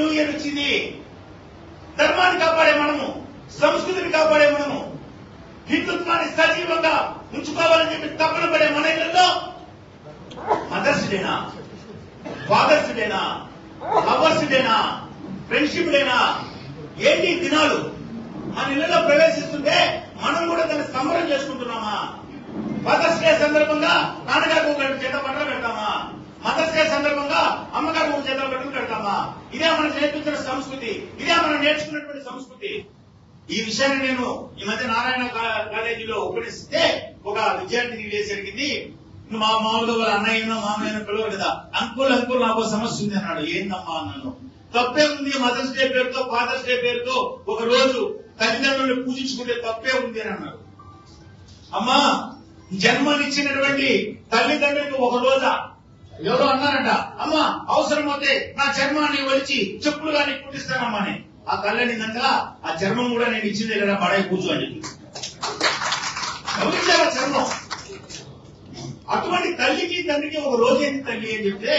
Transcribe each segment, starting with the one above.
New year వచ్చింది. ధర్మాన్ని కాపాడే మనము సంస్కృతిని కాపాడే మనము హిందుత్వాన్ని సజీవంగా ఉంచుకోవాలని చెప్పి తప్పన పడే మన ఇళ్ళలో మదర్స్ డేనా? ఫాదర్స్ డేనా? లవర్స్ డేనా? ఫ్రెండ్షిప్ డేనా? ఏంటి దినాలు? మన ఇళ్ళలో ప్రవేశిస్తుంటే మనం కూడా దాన్ని సమరం చేసుకుంటున్నామా? మదర్స్ డే సందర్భంగా నాన్నగారికి ఒక చేత బట్టలు పెడతామా? మదర్స్ డే సందర్భంగా అమ్మ ఒక చేత పెడతామా ఇదే మనం నేర్పించిన సంస్కృతి. ఇదే మనం నేర్చుకున్నటువంటి సంస్కృతి. ఈ విషయాన్ని నేను ఈ మధ్య నారాయణ కాలేజీలో ఉపదేశిస్తే ఒక విద్యార్థిని వేసరిగింది నువ్వు మా మామూలు వాళ్ళ అన్నయ్యనో మామయ్యనో పిలవరు కదా. అంకుల్ అంకుల్ నాకు సమస్య ఉంది అన్నాడు. ఏందమ్మా? అన్నాను. తప్పే ఉంది. మదర్స్ డే పేరుతో ఫాదర్స్ డే పేరుతో ఒక రోజు తల్లిదండ్రులను పూజించుకుంటే తప్పే ఉంది అని అన్నాడు. అమ్మా జన్మనిచ్చినటువంటి తల్లిదండ్రులకు ఒక రోజా? ఎవరో అన్నారంట అమ్మా అవసరమైతే నా చర్మాన్ని వలిచి చెప్పులుగా నీకు పుట్టిస్తానమ్మా అని. ఆ తల్లిని గంట ఆ చర్మం కూడా నేను ఇచ్చింది కదా పడాయి కూర్చో అని చెప్పి. ఎవరిచ్చారు చర్మం? అటువంటి తల్లికి తండ్రికి ఒక రోజు ఏంటి తల్లి అని చెప్తే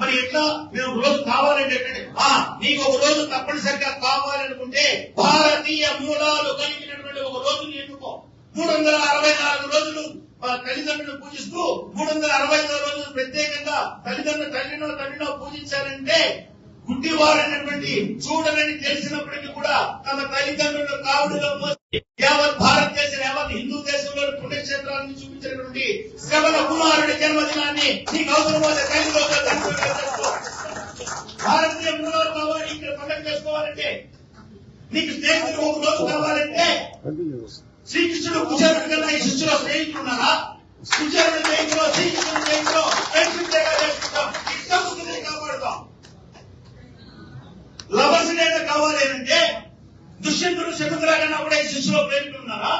మరి ఎట్లా? మీరు ఒక రోజు కావాలంటే ఆ నీకు ఒక రోజు తప్పనిసరిగా కావాలనుకుంటే భారతీయ మూలాలు కలిగినటువంటి ఒక రోజుని ఎన్నుకో మూడు వందల అరవై నాలుగు రోజులు తల్లిదండ్రులు పూజిస్తూ మూడు వందల అరవై నాలుగు రోజులు ప్రత్యేకంగా తల్లిదండ్రులు తల్లినో తండ్రినో పూజించారంటే గుడ్డివారైనటువంటి చూడనని తెలిసినప్పటికీ కూడా తమ తల్లిదండ్రులు కావుడులో యావత్ భారతదేశం యావత్ హిందూ దేశంలో పుణ్యక్షేత్రాన్ని చూపించినటువంటి శ్రవణ కుమారుడి జన్మదినాన్ని నీకు అవసరమైతే తల్లి భారతీయ మూలాలు కావాలి ఇక్కడ పండుగ చేసుకోవాలంటే నీకు స్నేహితులు ఒక రోజు కావాలంటే శ్రీకృష్ణుడు కుచారుడు కన్నా ఈ శిష్యులో స్నేహితులు ఉన్నారా కుచారుడు స్నేహితులు శ్రీకృష్ణుడు స్నేహితులు ఫ్రెండ్షిప్ చేసుకుంటాం ఈ సంస్కృతిని కాపాడుతాం. లవర్స్ డేగా కావాలి అంటే దుష్యంతుడు శకుంతల కన్నా కూడా ఈ శిష్యులో ప్రేమికులు ఉన్నారా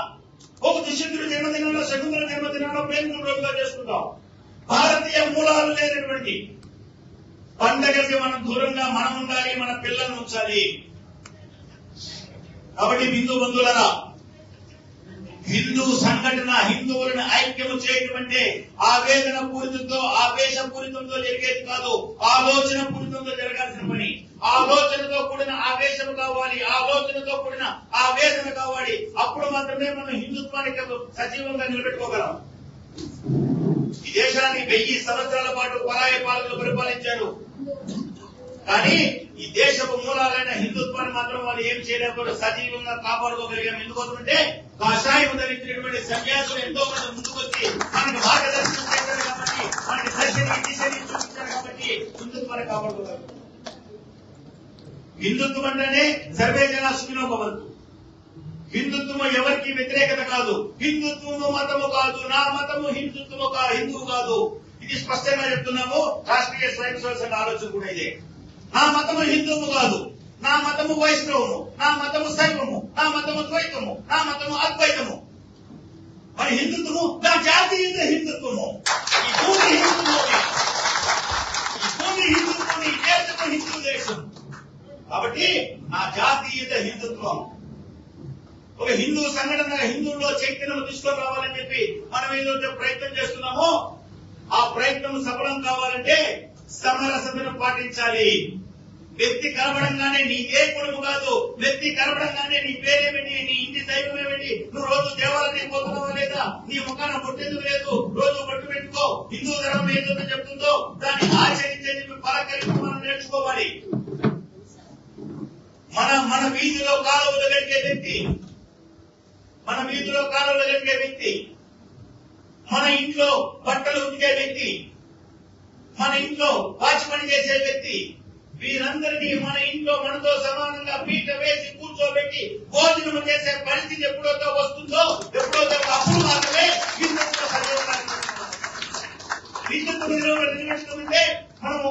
ఒక దుష్యంతుడు జన్మదినంలో శకుంతల జన్మదినంలో ప్రేమికులు రోజుగా చేసుకుంటాం. భారతీయ మూలాలు లేనటువంటి పండగకి మనం దూరంగా మనం ఉండాలి మన పిల్లల్ని ఉంచాలి. కాబట్టి బిందు బంధువులరా హిందూ సంఘటన హిందువులను ఐక్యము చేయటం అంటే ఆవేదన పూరితంతో ఆవేశ పూరితంతో జరిగేది కాదు. ఆలోచన పూరితంతో జరగాల్సిన పని. ఆలోచనతో కూడిన ఆవేశం కావాలి. ఆలోచనతో కూడిన ఆవేదన కావాలి. అప్పుడు మాత్రమే మనం హిందుత్వానికి సజీవంగా నిలబెట్టుకోగలం. ఈ దేశాన్ని వెయ్యి సంవత్సరాల పాటు పరాయ పాలకులు పరిపాలించారు. కానీ ఈ దేశపు మూలాలైన హిందుత్వాన్ని మాత్రం వాళ్ళు ఏం చేయలేకపోతే సజీవంగా కాపాడుకోగలిగాం. ఎందుకోసమంటే కాషాయం ధరించినటువంటి సన్యాసులు ఎంతో మంది ముందుకు వచ్చి మనకి మార్గదర్శనం చేశారు కాబట్టి మనకి దర్శనం దిశని చూపించారు కాబట్టి హిందుత్వాన్ని కాపాడుకోగలం హిందుత్వం అంటేనే సర్వే జన సుఖినో భవంతు. హిందుత్వము ఎవరికి వ్యతిరేకత కాదు. హిందుత్వము మతము కాదు. నా మతము హిందుత్వము కాదు హిందువు కాదు. ఇది స్పష్టంగా చెప్తున్నాము. రాష్ట్రీయ స్వయం సంస్థ ఆలోచన కూడా ఇదే. నా మతము హిందువు కాదు. నా మతము వైష్ణవము నా మతము శైవము నా మతము ద్వైతము నా మతము అద్వైతము. మరి హిందుత్వము నా జాతీయత హిందుత్వము? ఈ భూమి హిందుత్వమే. ఈ భూమి హిందుత్వం ఈ దేశము హిందూ దేశం కాబట్టి నా జాతీయత హిందుత్వం? ఒక హిందూ సంఘటన హిందువుల్లో చైతన్యం తీసుకొని రావాలని చెప్పి మనం ఏదైతే ప్రయత్నం చేస్తున్నామో ఆ ప్రయత్నం సఫలం కావాలంటే సమరసతను పాటించాలి. వ్యక్తి కనబడంగానే నీ ఏ కుటుంబం కాదు. వ్యక్తి కనబడంగానే నీ పేరేమిటి? నీ ఇంటి దైవం ఏమిటి? నువ్వు రోజు దేవాలయం పోతున్నావా లేదా? నీ ముఖాన పుట్టేందుకు లేదు? రోజు పట్టు పెట్టుకో. హిందూ ధర్మం ఏదైతే చెప్తుందో దాన్ని ఆచరించేది పలకరించి మనం నేర్చుకోవాలి. మన మన వీధిలో కాలువలు గడిగే వ్యక్తి. మన వీధిలో కాలువలు గడిగే వ్యక్తి. మన ఇంట్లో బట్టలు ఉతికే వ్యక్తి. మన ఇంట్లో వాచి పని చేసే వ్యక్తి. వీరందరినీ మన ఇంట్లో మనతో సమానంగా పీట వేసి కూర్చోబెట్టి భోజనం చేసే పరిస్థితి ఎప్పుడైతే వస్తుందో ఎప్పుడో అప్పుడు మాత్రమే హిందుత్వ సజీవంగా మనము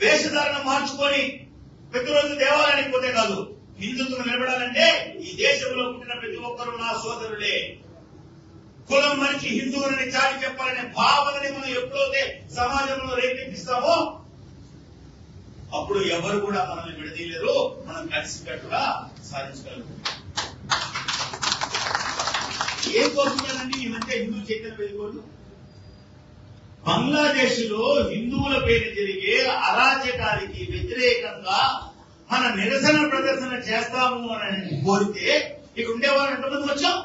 వేషధారణ మార్చుకొని ప్రతిరోజు దేవాలయానికి పోతే కాదు హిందుత్వం నిలబడాలంటే ఈ దేశంలో పుట్టిన ప్రతి ఒక్కరూ నా సోదరులే. కులం మనిషి హిందువులని చాటి చెప్పాలనే భావనని మనం ఎప్పుడైతే సమాజంలో రేపిస్తామో అప్పుడు ఎవరు కూడా మనల్ని విడదీయలేరు. మనం కలిసికట్టుగా సాధించగలుగుతాం. ఏం కోరుతున్నానండి ఈ మధ్య హిందూ చైతన్య వేదికలు? బంగ్లాదేశ్లో హిందువుల పేరు జరిగే అరాచకానికి వ్యతిరేకంగా మన నిరసన ప్రదర్శన చేస్తాము అని కోరితే ఇక్కడ ఉండేవాళ్ళు ఎంతమంది వచ్చాం?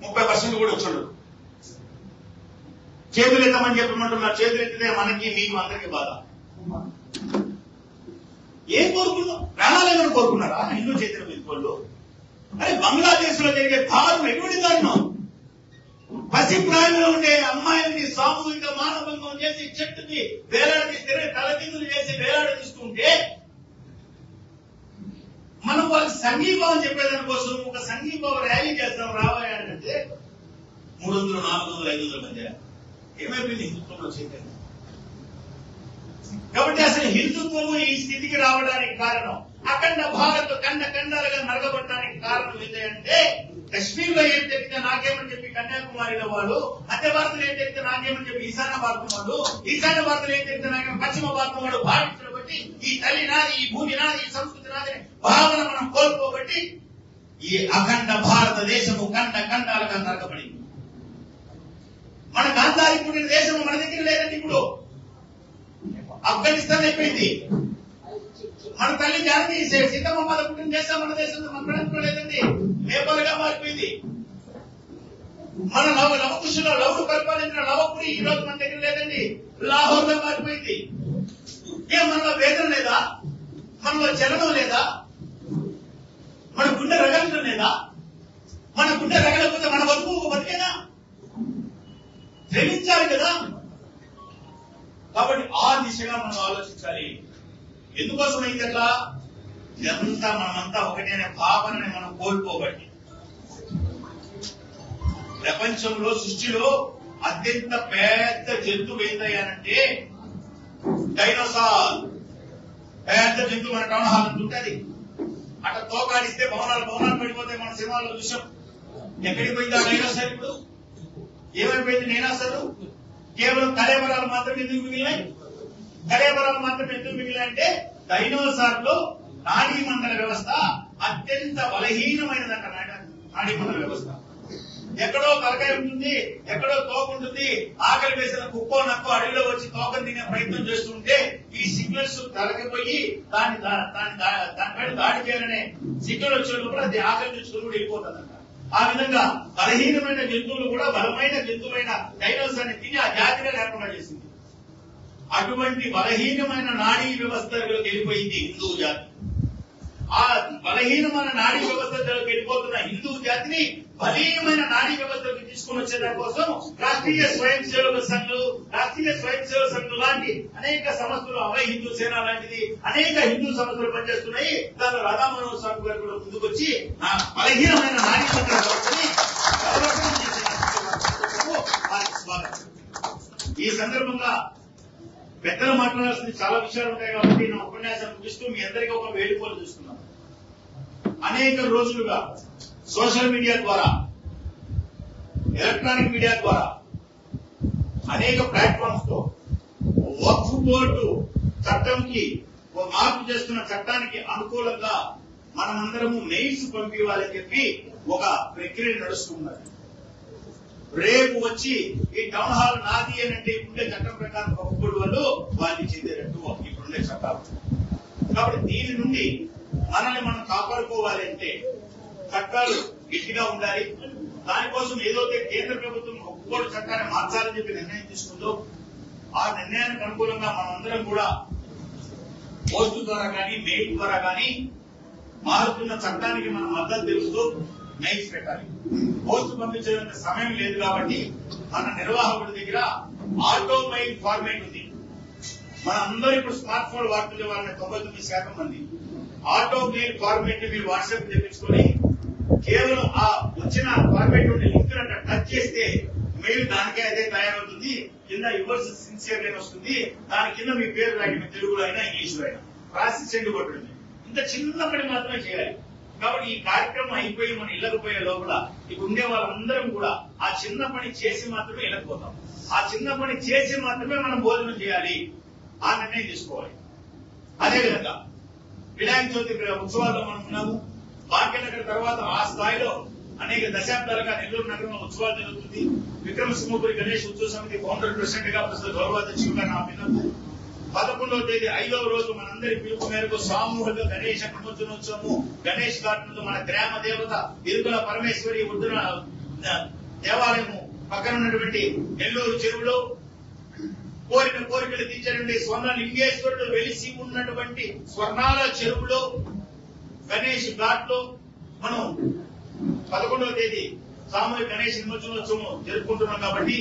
ముప్పై పర్సెంట్ కూడా వచ్చాడు. చేతులు ఎత్తమని చెప్పమంటున్నారు. చేతులు ఎత్తితే మనకి మీకు అందరికీ బాధ. ఏం కోరుకున్నాం? ప్రాణాలు ఏమైనా కోరుకున్నారా హిందూ చైతన్య వేదికలు అరే బంగ్లాదేశ్లో జరిగే దారుణం ఎటువంటి దారుణం? పసి ప్రాయంలో ఉండే అమ్మాయిని సామూహిక మానభంగం చేసి చెట్టుకి వేలాడి తలకిందులు చేసి వేలాడదీస్తుంటే మనం వాళ్ళకి సంఘీభావం చెప్పేదాని కోసం ఒక సంఘీభావ ర్యాలీ చేస్తాం రావాలి అంటే మూడు వందలు నాలుగు వందలు ఐదు వందల మధ్య ఏమైపోయింది? హిందుత్వంలో చైతన్యం కాబట్టి అసలు హిందుత్వము ఈ స్థితికి రావడానికి కారణం అఖండ భారత్ కండ కండాలుగా నరగబట్టడానికి కారణం ఏంటంటే కశ్మీర్లో ఏం జరిగితే నాకేమని చెప్పి కన్యాకుమారిలో వాళ్ళు మధ్య భారతలు ఏం జరిగితే నాకేమని చెప్పి ఈశాన్య భారతం వాళ్ళు ఈశాన్య భారత్లో ఏం జరిగితే నాకేమో పశ్చిమ భారతం వాళ్ళు భావించడం బట్టి ఈ తల్లి నాది ఈ భూమి నాది ఈ సంస్కృతి నాది భావన మనం కోల్పోబట్టి ఈ అఖండ భారతదేశము కండ కండాలుగా నరకబడింది. మన గాంధారి పుట్టిన దేశం మన దగ్గర లేదండి ఇప్పుడు. ఆఫ్ఘనిస్తాన్ అయిపోయింది. మన తల్లి జానకి సీ- సీతమ్మ పుట్టిన దేశం మన దేశంలో మన ప్రజలు లేదండి. నేపాల్గా మారిపోయింది. మన లవ లవకుశలో లవుడు పరిపాలించిన లవపురి ఈ రోజు మన దగ్గర లేదండి. లాహోర్గా మారిపోయింది. ఏ మనలో వేదన లేదా? మనలో చలనం లేదా? మన గుండె రగలడం లేదా? మన గుండె రగలకపోతే మన బతుకు ఒక బతికేనా? గ్రహించాలి కదా. కాబట్టి ఆ దిశగా మనం ఆలోచించాలి. ఎందుకోసం అయింది అట్లా? ఇదంతా మనమంతా ఒకటే అనే భావనని మనం కోల్పోబట్టి. ప్రపంచంలో సృష్టిలో అత్యంత పెద్ద జంతువు ఏంటయ్యానంటే డైనోసార్. పెద్ద జంతువు మన టౌన్ హాల్ ఉంటుంది అట్లా తోకాడిస్తే భవనాలు భవనాలు పడిపోతాయి మన సినిమాల్లో చూసాం ఎక్కడికి పోయింది ఆ డైనోసార్ ఇప్పుడు? ఏమైపోయింది? డైనోసార్ కేవలం కలేబరాలు మాత్రం ఎందుకు మిగిలినాయి? కలేబరాలు మాత్రం ఎందుకు మిగిలినాయంటే డైనోసార్లో నాడీ మండల వ్యవస్థ అత్యంత బలహీనమైనదంట నాడ- నాడీ మండల వ్యవస్థ. ఎక్కడో తలకాయ ఉంటుంది ఎక్కడో తోక ఉంటుంది ఆకలి వేసిన కుక్కో నక్కో అడవిలో వచ్చి తోకను తినే ప్రయత్నం చేస్తుంటే ఈ సిగ్నల్స్ తలకిపోయి దాన్ని దాని దాని దా- దానిపైన దాడి చేయాలనే సిగ్నల్ వచ్చినప్పుడు అది ఆకలి చూసుకుని కూడా వెళ్ళిపోతుందంట ఆ విధంగా బలహీనమైన జంతువులు కూడా బలమైన జంతువులైన డైనోసార్ తిని ఆ జాతిగా లేకుండా చేసింది. అటువంటి బలహీనమైన నాడీ వ్యవస్థలోకి వెళ్ళిపోయింది హిందూ జాతి. ఆ బలహీనమైన నాడీ వ్యవస్థలోకి వెళ్ళిపోతున్న హిందూ జాతిని బలీయమైన నాడీ వ్యవస్థలోకి తీసుకుని వచ్చేదాని కోసం రాష్ట్రీయ స్వయం సేవక సంఘాలు రాష్ట్రీయ స్వయం సేవక సంఘం లాంటి అనేక సంస్థలు అభయ హిందూ సేన లాంటిది అనేక హిందూ సంస్థలు పనిచేస్తున్నాయి. దానిలో రాధా మనోహర్ స్వామి గారు కూడా ముందుకొచ్చి ఆ బలహీనమైన నాడీ వ్యవస్థని ఈ సందర్భంగా పెద్దలు మాట్లాడాల్సిన చాలా విషయాలు ఉంటాయి కాబట్టి నా ఉపన్యాసం ముగిస్తూ మీ అందరికీ ఒక వేడుకోలు చూస్తున్నాను. అనేక రోజులుగా సోషల్ మీడియా ద్వారా ఎలక్ట్రానిక్ మీడియా ద్వారా అనేక ప్లాట్ఫామ్స్తో వక్ఫ్ బోర్డు చట్టంకి మార్పు చేస్తున్న చట్టానికి అనుకూలంగా మనమందరము మెయిల్స్ పంపించాలని చెప్పి ఒక ప్రక్రియ నడుస్తున్నది. రేపు వచ్చి ఈ టౌన్ హాల్ నాది అని అంటే ఇప్పుడే చట్టం ప్రకారం ఒప్పుకోడు వాళ్ళు వాళ్ళు చెందినట్టు ఇప్పుడుండే చట్టాలు. కాబట్టి దీని నుండి మనల్ని మనం కాపాడుకోవాలి అంటే చట్టాలు గట్టిగా ఉండాలి. దానికోసం ఏదైతే కేంద్ర ప్రభుత్వం ఒప్పుకోడు చట్టాన్ని మార్చాలని చెప్పి నిర్ణయం తీసుకుందో ఆ నిర్ణయానికి అనుకూలంగా మనమందరం కూడా పోస్టు ద్వారా కానీ మెయిల్ ద్వారా కానీ మారుతున్న చట్టానికి మనం మద్దతు తెలుస్తూ మెయిల్స్ పెట్టాలి. పోస్ట్ పంపించేంత సమయం లేదు కాబట్టి మన నిర్వాహకుడి దగ్గర ఆటో మెయిల్ ఫార్మేట్ ఉంది. మన అందరూ ఇప్పుడు స్మార్ట్ ఫోన్ వాడుతుండే వాళ్ళని తొంభై తొమ్మిది శాతం మంది. ఆటో మెయిల్ ఫార్మేట్ని మీరు వాట్సాప్ తెప్పించుకొని కేవలం ఆ వచ్చిన ఫార్మేట్ నుండి లింక్ టచ్ చేస్తే మెయిల్ దానికే అదే తయారవుతుంది. కింద యువర్స్ సిన్సియర్ అని వస్తుంది. దాని కింద మీ పేరు రాయండి మీ తెలుగులో అయినా ఇంగ్లీష్లో అయినా. రాసి చెండు కొట్టండి ఇంత చిన్న పని మాత్రమే చేయాలి. కాబట్టి ఈ కార్యక్రమం అయిపోయి మనం ఇళ్ళకు పోయే లోపల ఇక్కడ ఉండే వాళ్ళందరం కూడా ఆ చిన్న పని చేసి మాత్రమే ఇళ్ళకు పోతాం ఆ చిన్న పని చేసి మాత్రమే మనం భోజనం చేయాలి. ఆ నిర్ణయం తీసుకోవాలి. అదేవిధంగా వినాయక చవితి ఉత్సవాల్లో మనం ఉన్నాము. భాగ్యనగర్ తర్వాత ఆ స్థాయిలో అనేక దశాబ్దాలుగా నెల్లూరు నగరంలో ఉత్సవాలు జరుగుతుంది. విక్రమసింహపురి గణేష్ ఉత్సవ సమితి ఫౌండర్ ప్రెసిడెంట్గా ప్రస్తుత గౌరవాధ్యక్షులుగా నా పిల్లలు పదకొండవ తేదీ ఐదవ రోజు మనందరి పిలుపు మేరకు సామూహిక గణేష నిమజ్జనోత్సవము గణేష్ ఘాట్ మన గ్రామ దేవత ఇరుకుల పరమేశ్వరి ఉద్దున దేవాలయము పక్కన ఉన్నటువంటి నెల్లూరు చెరువులో కోరిన కోరికలు తీర్చడండి స్వర్ణ లింగేశ్వరుడు వెలిసి ఉన్నటువంటి స్వర్ణాల చెరువులో గణేష్ ఘాట్లో మనం పదకొండవ తేదీ సామూహిక గణేష్ నిమజ్జనోత్సవం జరుపుకుంటున్నాం కాబట్టి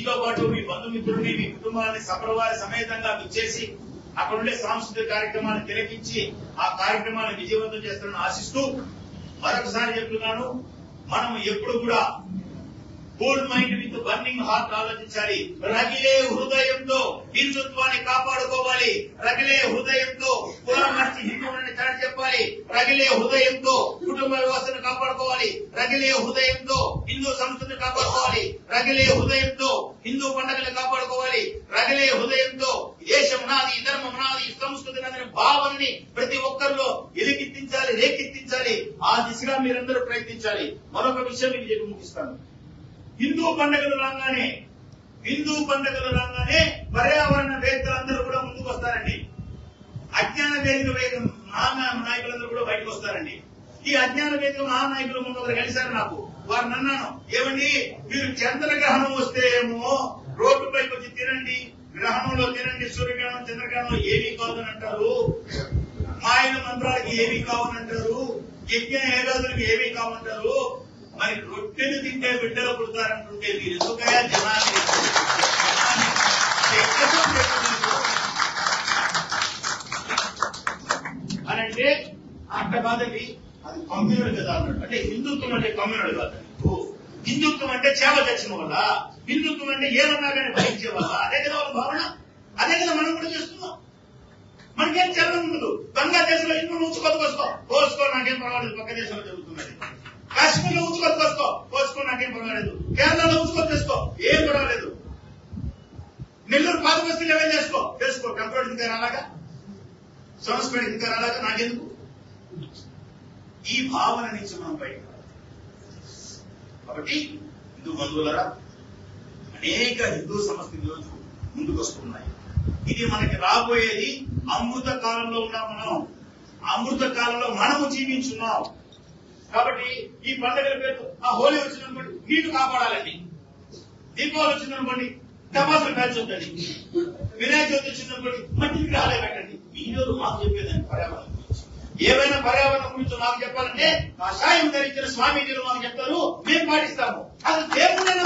మీతో పాటు మీ బంధుమిత్రుల్ని మీ కుటుంబాన్ని సపరివార సమేతంగా విచ్చేసి అక్కడ ఉండే సాంస్కృతిక కార్యక్రమాన్ని తిలకించి ఆ కార్యక్రమాన్ని విజయవంతం చేస్తారని ఆశిస్తూ మరొకసారి చెప్తున్నాను. మనం ఎప్పుడు కూడా cool mind with burning heart ఆలోచించాలి. రగిలే హృదయంతో హిందుత్వాన్ని కాపాడుకోవాలి. రగిలే హృదయంతో కులం మర్చి హిందువులని చాటి చెప్పాలి. రగిలే హృదయంతో కుటుంబ వ్యవస్థను కాపాడుకోవాలి. రగిలే హృదయంతో హిందూ సంస్కృతిని కాపాడుకోవాలి. రగిలే హృదయంతో హిందూ పండుగలు కాపాడుకోవాలి. రగిలే హృదయంతో దేశం నాది ధర్మం నాది సంస్కృతి నాది భావనని ప్రతి ఒక్కరిలో ఎలికెత్తించాలి రేకెత్తించాలి. ఆ దిశగా మీరందరూ ప్రయత్నించాలి. మరొక విషయం మీకు చెప్పి ముగిస్తాను. హిందూ పండుగలు రాగానే హిందూ పండుగలు రాగానే పర్యావరణ వేత్తలందరూ కూడా ముందుకు వస్తారండి. అజ్ఞాన వేదిక వేదిక మహా నాయకులందరూ కూడా బయటకు వస్తారండి. ఈ అజ్ఞాన వేదిక మహానాయకులు ముందు కలిశారు నాకు. వారిని అన్నాను ఏమండి? మీరు చంద్రగ్రహణం వస్తే ఏమో రోడ్డుపైకి వచ్చి తినండి గ్రహణంలో తినండి సూర్యగ్రహణం చంద్రగ్రహణం ఏమీ కాదని అంటారు మాయన మంత్రాలకి ఏమీ కావనంటారు. యజ్ఞ ఏడాదులకు ఏమీ కావంటారు మరి రొట్టెలు తింటే బిడ్డలు పుడతారంటుంటే మీరు ఎందుకయా జనాన్ని? ఎక్కడో అని అంటే అట్ట కాదండి. అది కమ్యూనల్ కదా అన్నాడు అంటే హిందుత్వం అంటే కమ్యూనల్ కాదు హిందుత్వం అంటే చేవ తెచ్చిన వల్ల హిందుత్వం అంటే ఏమన్నా కానీ భరించే వల్ల అదే కదా వాళ్ళ భావన? అదే కదా మనం కూడా చేస్తున్నాం. మనకేం చలనం ఉండదు. బంగ్లాదేశ్లో లో ఇల్లు ఉంచుకోదు కోసుకో నాకేం పర్వాలేదు పక్క దేశంలో జరుగుతున్నది. కాశ్మీర్లో ఉంచుకొని కోసుకో కోసుకో నాకేం పర్వాలేదు. కేరళలో ఉంచుకొని చేసుకో ఏం పర్వాలేదు. నెల్లూరు పాత బస్తీలు ఏమేం చేసుకో? తెలుసుకో కంట్రోల్ ఇంకా రాలాగా సంస్కృతి ఇంకా రాలాగా నాకెందుకు? ఈ భావన నుంచి మనం బయట కాబట్టి హిందూ బంధువులరా అనేక హిందూ సమస్యలు ఈరోజు ముందుకు వస్తున్నాయి ఇది మనకి రాబోయేది అమృత కాలంలో ఉన్నాం మనం. అమృత కాలంలో మనము జీవించున్నాం. కాబట్టి ఈ పండుగల పేరు ఆ హోలీ వచ్చిందనుకోండి నీటు కాపాడాలండి. దీపావళి వచ్చిందనుకోండి టపాసులు పేర్చొద్దండి వినాయక చవితి వచ్చిందనుకోండి మట్టి విగ్రహాలే పెట్టండి. మీరు మాకు చెప్పేదండి పర్యావరణం ఏవైనా పర్యావరణం గురించి మాకు చెప్పాలంటే కషాయం ధరించిన స్వామీజీలు మాకు చెప్తారు మేము పాటిస్తాము. అది దేవుడైనా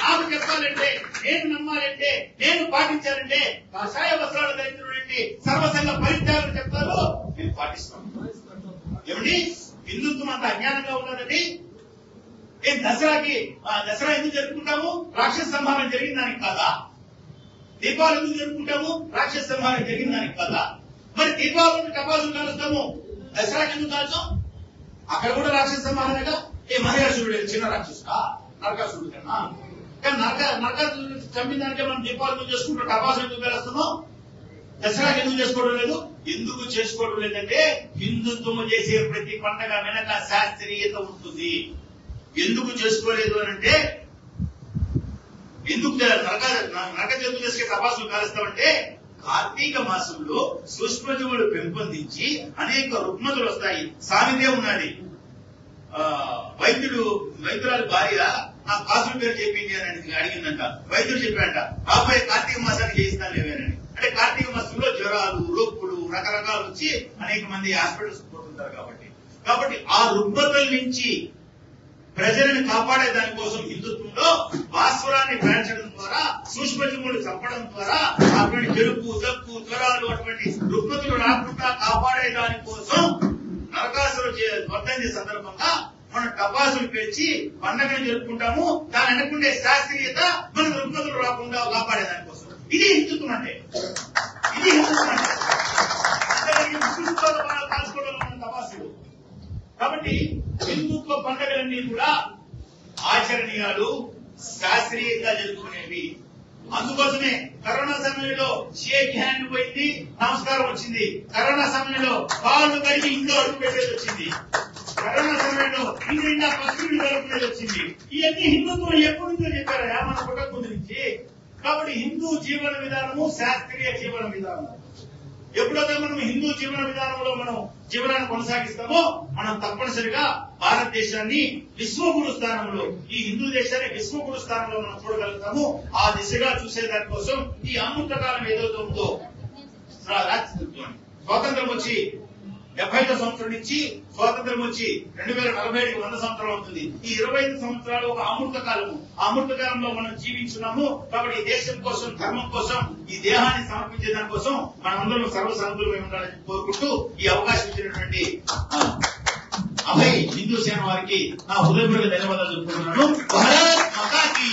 నాకు చెప్పాలంటే నేను నమ్మాలంటే నేను పాటించాలంటే కషాయ వస్త్రాలు ధరించినటువంటి సర్వసంగ పరిత్యాగం చెప్తారు మేము పాటిస్తాము ఏమండి? హిందుత్వం అంత అజ్ఞానంగా ఉన్నదండి. ఏం దసరాకి ఆ దసరా ఎందుకు జరుపుకుంటాము? రాక్షస సంహారం జరిగిన దానికి కాదా? దీపావళి ఎందుకు జరుపుకుంటాము రాక్షస సంహారం జరిగిన దానికి కాదా మరి దీపావళి టపాసులు కాలుస్తాము దసరాకి ఎందుకు కాల్చాం అక్కడ కూడా రాక్షస సంహారమేగా ఏ మహిళాసురుడు చిన్న రాక్షసుడా? నరకాసురుడు కన్నా కానీ నరక నరకాసురుడు చంపిన దానికే మనం దీపావళి ఎందుకు చేసుకుంటాం టపాసులు ఎందుకు వేస్తున్నాం దసరాకి ఎందుకు చేసుకోవడం లేదు? ఎందుకు చేసుకోవడం లేదంటే హిందుత్వం చేసే ప్రతి పండగ వెనక శాస్త్రీయత ఉంటుంది. ఎందుకు చేసుకోలేదు అని అంటే ఎందుకు నరక నరక జంతు తపాసులు కాలుస్తామంటే కార్తీక మాసంలో సూక్ష్మజీవులు పెంపొందించి అనేక రుగ్మతులు వస్తాయి. సామిదే ఉన్నది వైద్యుడు వైద్యురాలు భార్య నా కాసుల పేరు చెప్పింది అని అడిగిందంట. వైద్యుడు చెప్పాడంట బాబాయ్ కార్తీక మాసానికి చేయిస్తాను లేవేనని అంటే కార్తీక మాసంలో జ్వరాలు రొప్పులు రకరకాలు వచ్చి అనేక మంది హాస్పిటల్స్ పోతుంటారు కాబట్టి. కాబట్టి ఆ రుగ్మతల నుంచి ప్రజలను కాపాడే దానికోసం హిందుత్వంలో భాస్వరాన్ని పెంచడం ద్వారా సూక్ష్మజీవులు చంపడం ద్వారా అటువంటి జలుబు దగ్గు జ్వరాలు అటువంటి రుగ్మతులు రాకుండా కాపాడే దానికోసం నరకాసులు చే- వర్ధంతి సందర్భంగా మనం టపాసులు పెంచి పండగను జరుపుకుంటాము. దాని అనుకుంటే శాస్త్రీయత మన రుగ్మతులు రాకుండా కాపాడే దానికోసం ఇది హిందుత్వం అంటే. ఇది హిందుత్వం అంటే. తపాసులు కాబట్టి హిందుత్వ పండుగలన్నీ కూడా ఆచరణీయాలు శాస్త్రీయంగా జరుపుకునేవి. అందుకోసమే కరోనా సమయంలో షేక్ హ్యాండ్ పోయింది నమస్కారం వచ్చింది. కరోనా సమయంలో కాళ్ళు కలిగి ఇంట్లో అడుగు పెట్టేది వచ్చింది. కరోనా సమయంలో ఇంటి నిండా జరుపుకునేది వచ్చింది. ఇవన్నీ హిందుత్వం ఎప్పటి నుంచో చెప్పారా? మన పుట్టక నుంచి. కాబట్టి హిందూ జీవన విధానము శాస్త్రీయ జీవన విధానము ఎప్పుడైతే మనం హిందూ జీవన విధానంలో మనం జీవనాన్ని కొనసాగిస్తామో మనం తప్పనిసరిగా భారతదేశాన్ని విశ్వగురు స్థానంలో ఈ హిందూ దేశాన్ని విశ్వగురు స్థానంలో మనం చూడగలుగుతాము. ఆ దిశగా చూసే దానికోసం ఈ అమృతకాలం ఏదైతే ఉందో స్వాతంత్రం వచ్చి డెబ్బై ఐదో సంవత్సరం నుంచి స్వాతంత్రం వచ్చి రెండు వేల నలభై ఐదు వంద సంవత్సరాలు అవుతుంది. ఈ ఇరవై ఐదు సంవత్సరాలు ఒక అమృత కాలము. ఆ అమృత కాలంలో మనం జీవించున్నాము కాబట్టి ఈ దేశం కోసం ధర్మం కోసం ఈ దేహాన్ని సమర్పించే దానికోసం మనందరం సర్వసంతులమై ఉండాలని కోరుకుంటూ ఈ అవకాశం ఇచ్చినటువంటి అభయ్ హిందూ సేన వారికి నా హృదయపూర్వక ధన్యవాదాలు చెప్పుకుంటున్నాను భారత్ మాతాకి